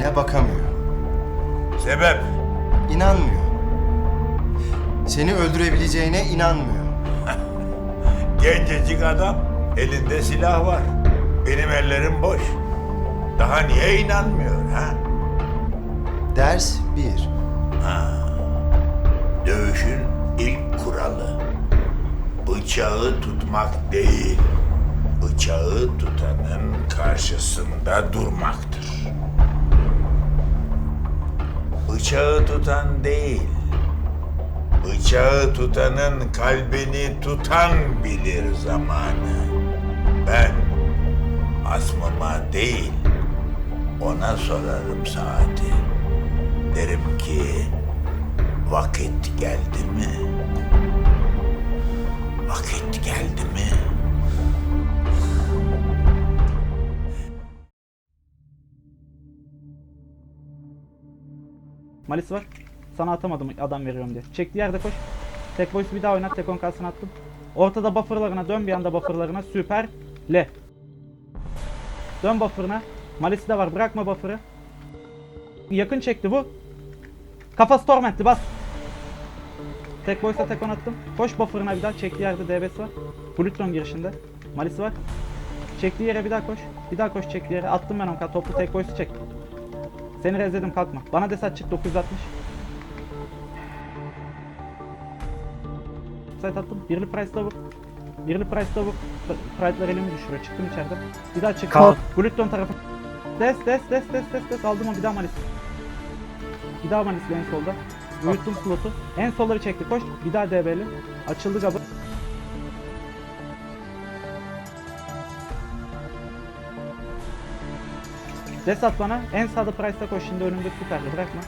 yüzüne bakamıyor. Sebep? İnanmıyor. Seni öldürebileceğine inanmıyor. Gencecik adam, elinde silah var. Benim ellerim boş. Daha niye inanmıyor ha? Ders bir. Dövüşün ilk kuralı bıçağı tutmak değil, bıçağı tutanın karşısında durmaktır. Bıçağı tutan değil, bıçağı tutanın kalbini tutan bilir zamanı. Ben asmıma değil, ona sorarım saati. Derim ki, Vakit geldi mi? Vakit geldi mi? Malis var. Sana atamadım adam veriyorum diye. Çektiği yerde koş. Tek boysu bir daha oynat. Tek on kalsın attım. Ortada bufferlarına dön bir anda bufferlarına. Süper. Le. Dön bufferına. Malis'i de var. Bırakma buffer'ı. Yakın çekti bu. Kafası tormentti bas. Tek boysa tek on attım. Koş buffer'ına bir daha. Çektiği yerde DBS var. Plutron girişinde. Malis var. Çektiği yere bir daha koş. Bir daha koş çektiği yere. Attım ben onka. Toplu tek boysu çek. Seni rezledim kalkma. Bana desat çık 960. Site attım. Birli Price'da vur. Birli Price'da vur. Pride'lar elimi düşürüyor. Çıktım içeriden. Bir daha çık. Kalk. Glutton tarafı. Des des des des des des. Aldım onu bir daha malis. Bir daha malis en solda. Uyuttum slotu. En solları çekti koş. Bir daha DB'li. Açıldı gabı. Des at bana. En sağda Price'da koş şimdi önümde süperli. Bırakma.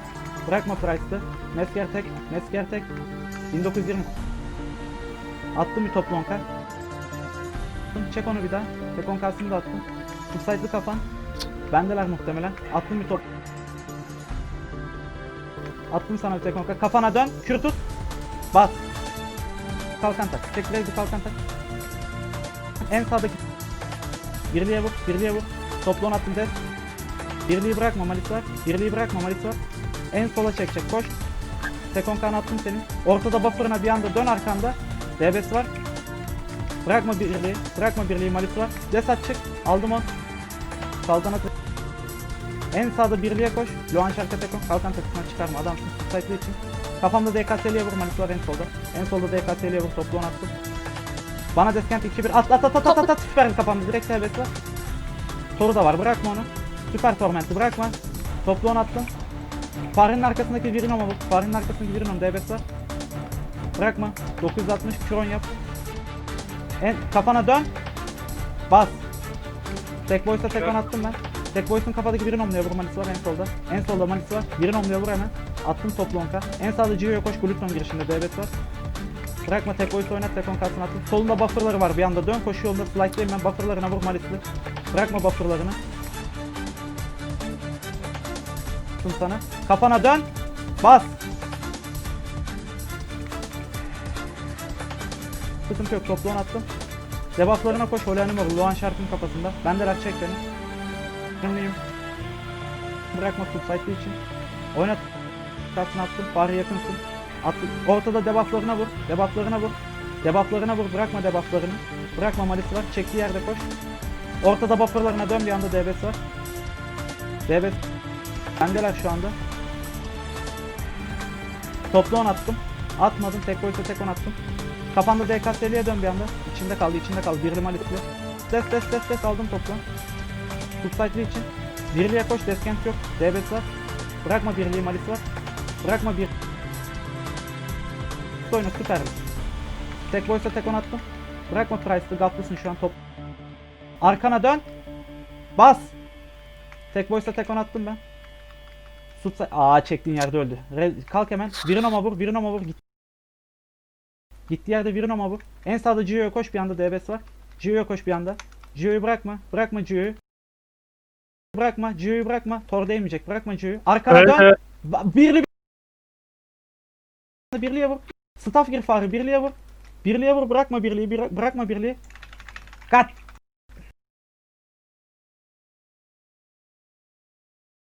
Bırakma Price'da. Mesker tek. Mesker tek. 1920. Attım bir toplu onka. Çek onu bir daha. Tek onkasını da attım. Subside'lı kafan. Bendeler muhtemelen. Attım bir top. Attım sana bir tek. Kafana dön. Kür tut. Bas. Kalkan tak. Çek bir kalkan tak. En sağdaki. Birliğe vur. Birliğe vur. Toplu on attım test. Birliği bırakma Malis var. Birliği bırakma Malis var. En sola çekecek koş. Tekon kan attım senin. Ortada buffer'ına bir anda dön arkanda. DBS var. Bırakma birliği. Bırakma birliği Malis var. Desat çık. Aldım onu. Saltanat. En sağda birliğe koş. Loan şarkı Tekon. Kalkan takısına çıkarma. Adamsın. Sightlı için. Kafamda DKS'liye vur Malis var en solda. En solda DKS'liye vur. Toplu on attım. Bana deskent 2-1. At at at at at at at. Süper kafamda. Direkt serbest var. Toru da var. Bırakma onu. Süper tormenti bırakma. Toplu on attım. Fahri'nin arkasındaki birin ama bu. Fahri'nin arkasındaki birin DBS var. Bırakma. 960 kron yap. En, kafana dön. Bas. Tek boysa tek on attım ben. Tek boysun kafadaki birin omluyor vur manisi var en solda. En solda manisi var. Birin omluyor vur hemen. Attım toplu onka. En sağda Gio'ya koş. Glutton girişinde DBS var. Bırakma tek boysu oynat tek on kalsın attım. Solunda bufferları var bir anda. Dön koşu yolunda slide'layım ben. Bufferlarına vur malisli. Bırakma bufferlarını. Attım sana. Kafana dön. Bas. Sıkıntı yok. Toplu on attım. Debufflarına koş. Holanım var. Luan Shark'ın kafasında. Ben de çek beni. Önlüyüm. Bırakma subsite'li için. Oynat. Kalsın attım. Fahri yakınsın. Attım. Ortada debufflarına vur. Debufflarına vur. Debufflarına vur. Bırakma debufflarını. Bırakma malisi var. Çektiği yerde koş. Ortada bufferlarına dön bir anda DBS var. DBS Bendeler şu anda. Toplu 10 attım. Atmadım. Tek boyutta tek 10 attım. Kafanda DKS'liye dön bir anda. İçinde kaldı, içinde kaldı. Birli malisli. Des des des des aldım toplu. Subsite'li için. Birliğe koş. Deskent yok. DBS var. Bırakma birliği malis var. Bırakma bir. Oyna süper. Tek boysa tek 10 attım. Bırakma Price'lı. Gatlısın şu an top. Arkana dön. Bas. Tek boysa tek 10 attım ben. Tutsa... Aa çektiğin yerde öldü. Re- Kalk hemen. Birin ama vur. Birin ama vur. Git. Gittiği yerde birin ama vur. En sağda Gio'ya koş bir anda DBS var. Gio'ya koş bir anda. Gio'yu bırakma. Bırakma Gio'yu. Bırakma. Gio'yu bırakma. Tor değmeyecek. Bırakma Gio'yu. Arkana Evet, dön. evet. Birli Birliğe vur. Staff gir Fahri. Birliğe vur. Birliğe vur. Bırakma birliği. bir- bırakma birliği. Kat.